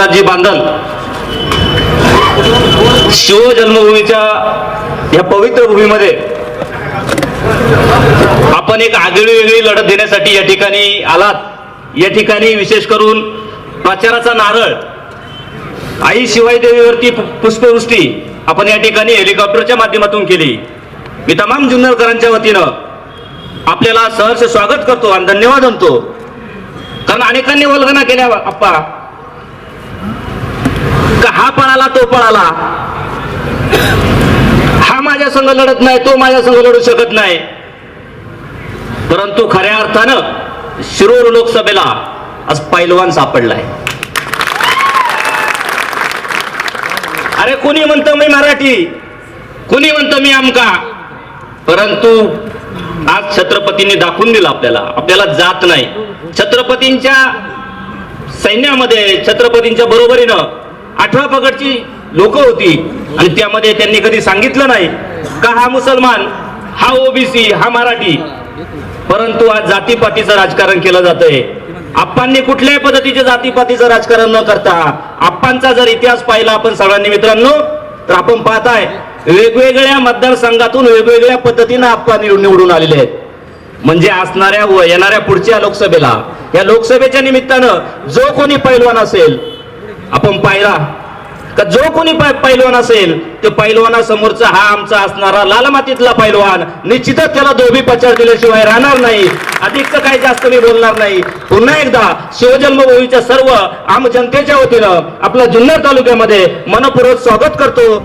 विठ्ठलजी बांधल. शिवजन्मभूमीच्या या पवित्र भूमीमध्ये आपण एक आगळी वेगळी लढत देण्यासाठी या ठिकाणी आलात. या ठिकाणी विशेष करून प्रचाराचा नारळ आई शिवाई देवीवरती पुष्पवृष्टी आपण या ठिकाणी हेलिकॉप्टरच्या माध्यमातून केली. मी तमाम जुन्नरकरांच्या वतीनं आपल्याला सहर्ष स्वागत करतो आणि धन्यवाद म्हणतो. कारण अनेकांनी वल्गना केल्या आप्पा का हा पळाला तो पळाला. हा माझ्या संघ लढत नाही तो माझ्या संघ लढू शकत नाही. परंतु खऱ्या अर्थानं शिरूर लोकसभेला आज पैलवान सापडलाय. अरे कोणी म्हणतं मी मराठी? कोणी म्हणतं मी आमका? परंतु आज छत्रपतींनी दाखवून दिलं आपल्याला. आपल्याला जात नाही. छत्रपतींच्या सैन्यामध्ये छत्रपतींच्या बरोबरीनं अठरा पगडची लोक होती. आणि त्यामध्ये त्यांनी कधी सांगितलं नाही का हा मुसलमान हा ओबीसी हा मराठी. परंतु आज जातीपातीचं राजकारण केलं जातंय. आप्पांनी कुठल्याही पद्धतीचे जातीपातीचं राजकारण न करता आप्पांचा जर इतिहास पाहिला आपण सगळ्यांनी मित्रांनो तर आपण पाहताय वेगवेगळ्या मतदारसंघातून वेगवेगळ्या पद्धतीनं आप्पा निवड- निवडून आलेले आहेत. म्हणजे असणाऱ्या व येणाऱ्या पुढच्या लोकसभेला या लोकसभेच्या निमित्तानं जो कोणी पैलवान असेल आपण पाहिला का जो कोणी पैलवान असेल ते पैलवानासमोरचा हा आमचा असणारा लाल मातीतला पैलवान निश्चितच त्याला दोबी पचार दिल्याशिवाय राहणार नाही. अधिकचं काही जास्त मी बोलणार नाही. पुन्हा एकदा शिवजन्मभूमीच्या सर्व आम जनतेच्या वतीनं आपल्या जुन्नर तालुक्यामध्ये मनपूर्वक स्वागत करतो.